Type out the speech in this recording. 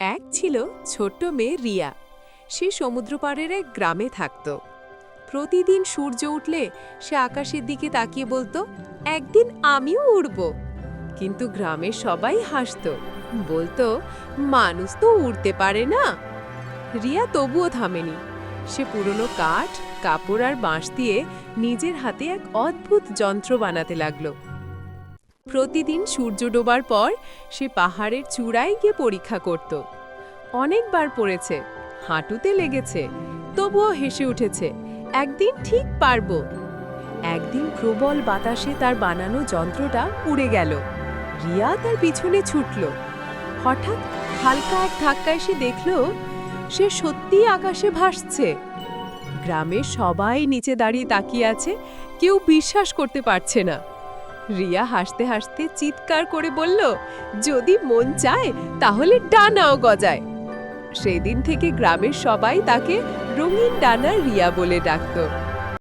এক ছিল ছোট্ট মেয়ে রিয়া। সে সমুদ্রপাড়ের এক গ্রামে থাকত। প্রতিদিন সূর্য উঠলে সে আকাশের দিকে তাকিয়ে বলতো, একদিন আমিও উড়ব। কিন্তু গ্রামের সবাই হাসতো, বলতো, মানুষ তো উড়তে পারে না। রিয়া তবুও থামেনি। সে পুরনো কাঠ, কাপড় আর বাঁশ দিয়ে নিজের হাতে এক অদ্ভুত যন্ত্র বানাতে লাগল। প্রতিদিন সূর্য ডোবার পর সে পাহাড়ের চূড়ায় গিয়ে পরীক্ষা করত। অনেকবার পড়েছে, হাঁটুতে লেগেছে, তবুও হেসে উঠেছে, একদিন ঠিক পারব। একদিন প্রবল বাতাসে তার বানানো যন্ত্রটা উড়ে গেল রিয়া তার পিছনে ছুটল। হঠাৎ হালকা এক ধাক্কায় সে দেখল, সে সত্যিই আকাশে ভাসছে। গ্রামের সবাই নিচে দাঁড়িয়ে তাকিয়ে আছে, কেউ বিশ্বাস করতে পারছে না। রিয়া হাসতে হাসতে চিৎকার করে বলল, যদি মন চায়, তাহলে ডানাও গজায়। সেই দিন থেকে গ্রামের সবাই তাকে রঙিন ডানা রিয়া বলে ডাকতো।